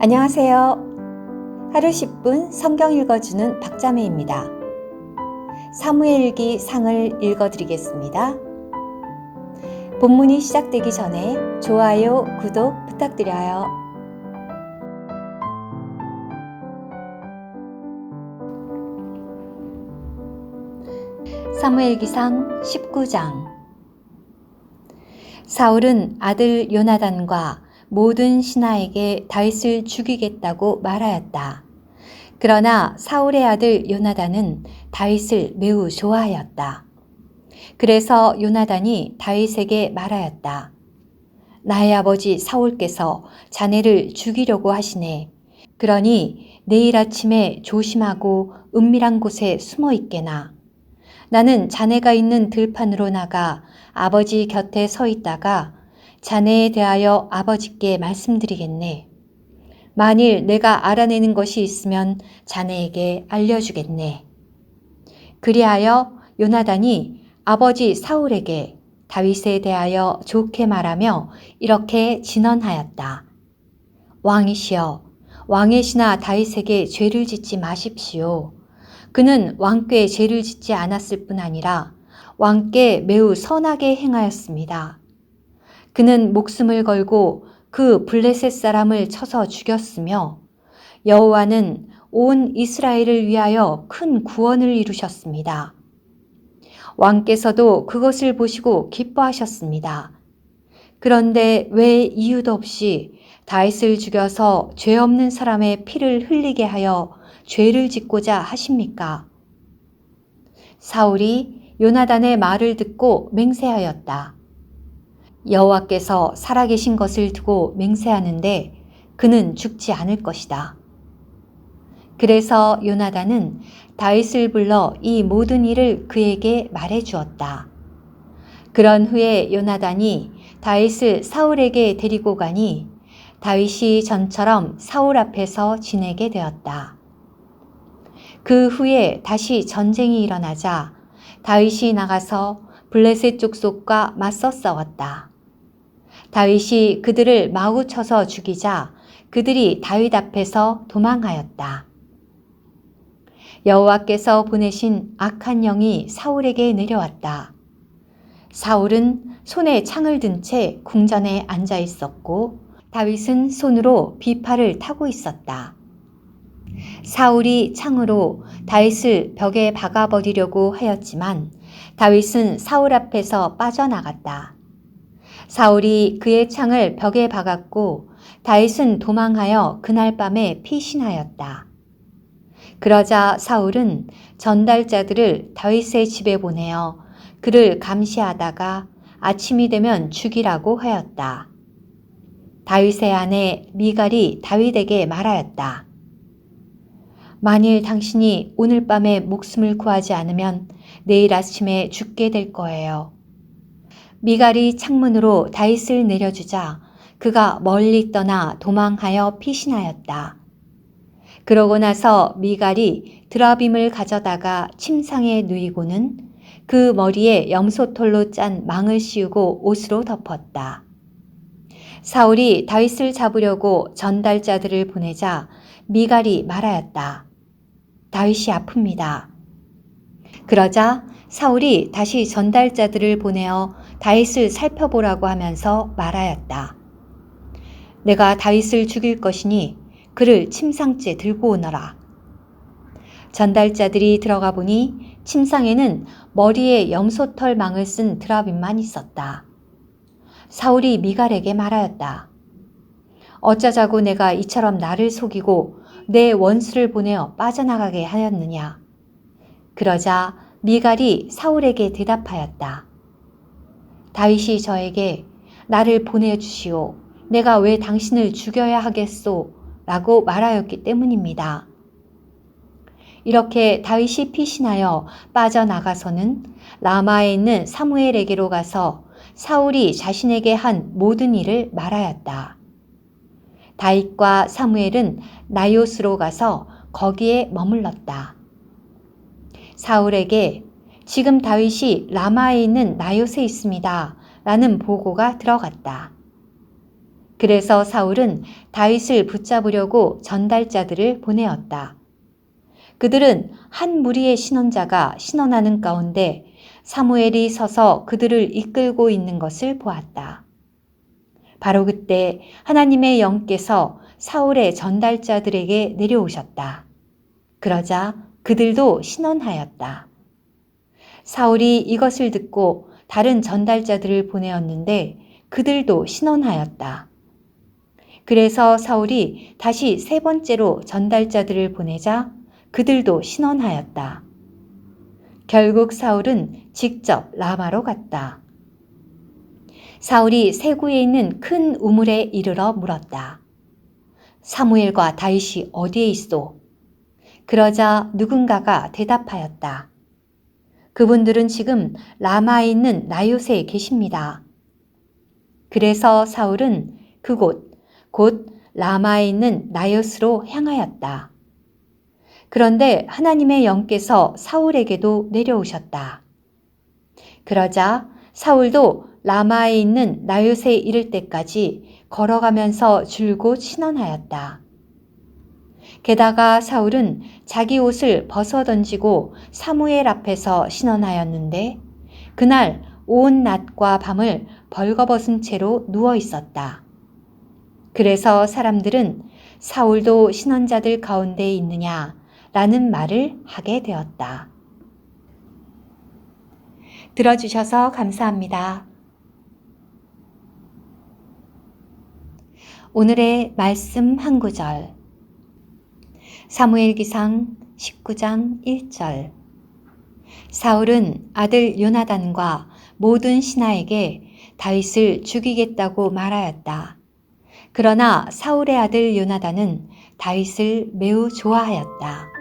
안녕하세요. 하루 10분 성경 읽어주는 박자매입니다. 사무엘기 상을 읽어드리겠습니다. 본문이 시작되기 전에 좋아요, 구독 부탁드려요. 사무엘기상 19장 사울은 아들 요나단과 모든 신하에게 다윗을 죽이겠다고 말하였다. 그러나 사울의 아들 요나단은 다윗을 매우 좋아하였다. 그래서 요나단이 다윗에게 말하였다. 나의 아버지 사울께서 자네를 죽이려고 하시네. 그러니 내일 아침에 조심하고 은밀한 곳에 숨어 있게나. 나는 자네가 있는 들판으로 나가 아버지 곁에 서 있다가 자네에 대하여 아버지께 말씀드리겠네. 만일 내가 알아내는 것이 있으면 자네에게 알려주겠네. 그리하여 요나단이 아버지 사울에게 다윗에 대하여 좋게 말하며 이렇게 진언하였다. 왕이시여, 왕의 신하 다윗에게 죄를 짓지 마십시오. 그는 왕께 죄를 짓지 않았을 뿐 아니라 왕께 매우 선하게 행하였습니다. 그는 목숨을 걸고 그 블레셋 사람을 쳐서 죽였으며 여호와는 온 이스라엘을 위하여 큰 구원을 이루셨습니다. 왕께서도 그것을 보시고 기뻐하셨습니다. 그런데 왜 이유도 없이 다윗을 죽여서 죄 없는 사람의 피를 흘리게 하여 죄를 짓고자 하십니까? 사울이 요나단의 말을 듣고 맹세하였다. 여호와께서 살아계신 것을 두고 맹세하는데 그는 죽지 않을 것이다. 그래서 요나단은 다윗을 불러 이 모든 일을 그에게 말해 주었다. 그런 후에 요나단이 다윗을 사울에게 데리고 가니 다윗이 전처럼 사울 앞에서 지내게 되었다. 그 후에 다시 전쟁이 일어나자 다윗이 나가서 블레셋 족속과 맞서 싸웠다. 다윗이 그들을 마구 쳐서 죽이자 그들이 다윗 앞에서 도망하였다. 여호와께서 보내신 악한 영이 사울에게 내려왔다. 사울은 손에 창을 든 채 궁전에 앉아 있었고 다윗은 손으로 비파를 타고 있었다. 사울이 창으로 다윗을 벽에 박아버리려고 하였지만 다윗은 사울 앞에서 빠져나갔다. 사울이 그의 창을 벽에 박았고 다윗은 도망하여 그날 밤에 피신하였다. 그러자 사울은 전달자들을 다윗의 집에 보내어 그를 감시하다가 아침이 되면 죽이라고 하였다. 다윗의 아내 미갈이 다윗에게 말하였다. 만일 당신이 오늘 밤에 목숨을 구하지 않으면 내일 아침에 죽게 될 거예요. 미갈이 창문으로 다윗을 내려주자 그가 멀리 떠나 도망하여 피신하였다. 그러고 나서 미갈이 드라빔을 가져다가 침상에 누이고는 그 머리에 염소털로 짠 망을 씌우고 옷으로 덮었다. 사울이 다윗을 잡으려고 전달자들을 보내자 미갈이 말하였다. 다윗이 아픕니다. 그러자 사울이 다시 전달자들을 보내어 다윗을 살펴보라고 하면서 말하였다. 내가 다윗을 죽일 것이니 그를 침상째 들고 오너라. 전달자들이 들어가 보니 침상에는 머리에 염소털 망을 쓴 드라빔만 있었다. 사울이 미갈에게 말하였다. 어쩌자고 내가 이처럼 나를 속이고 내 원수를 보내어 빠져나가게 하였느냐. 그러자 미갈이 사울에게 대답하였다. 다윗이 저에게 나를 보내주시오. 내가 왜 당신을 죽여야 하겠소? 라고 말하였기 때문입니다. 이렇게 다윗이 피신하여 빠져나가서는 라마에 있는 사무엘에게로 가서 사울이 자신에게 한 모든 일을 말하였다. 다윗과 사무엘은 나요스로 가서 거기에 머물렀다. 사울에게 지금 다윗이 라마에 있는 나요스에 있습니다. 라는 보고가 들어갔다. 그래서 사울은 다윗을 붙잡으려고 전달자들을 보내었다. 그들은 한 무리의 신원자가 신원하는 가운데 사무엘이 서서 그들을 이끌고 있는 것을 보았다. 바로 그때 하나님의 영께서 사울의 전달자들에게 내려오셨다. 그러자 그들도 신원하였다. 사울이 이것을 듣고 다른 전달자들을 보내었는데 그들도 신원하였다. 그래서 사울이 다시 세 번째로 전달자들을 보내자 그들도 신원하였다. 결국 사울은 직접 라마로 갔다. 사울이 세구에 있는 큰 우물에 이르러 물었다. 사무엘과 다윗이 어디에 있소? 그러자 누군가가 대답하였다. 그분들은 지금 라마에 있는 나요세에 계십니다. 그래서 사울은 그곳, 곧 라마에 있는 나요스로 향하였다. 그런데 하나님의 영께서 사울에게도 내려오셨다. 그러자 사울도 라마에 있는 나요세에 이를 때까지 걸어가면서 줄곧 신원하였다. 게다가 사울은 자기 옷을 벗어 던지고 사무엘 앞에서 신원하였는데 그날 온 낮과 밤을 벌거벗은 채로 누워 있었다. 그래서 사람들은 사울도 신원자들 가운데 있느냐 라는 말을 하게 되었다. 들어주셔서 감사합니다. 오늘의 말씀 한 구절. 사무엘 기상 19장 1절. 사울은 아들 요나단과 모든 신하에게 다윗을 죽이겠다고 말하였다. 그러나 사울의 아들 요나단은 다윗을 매우 좋아하였다.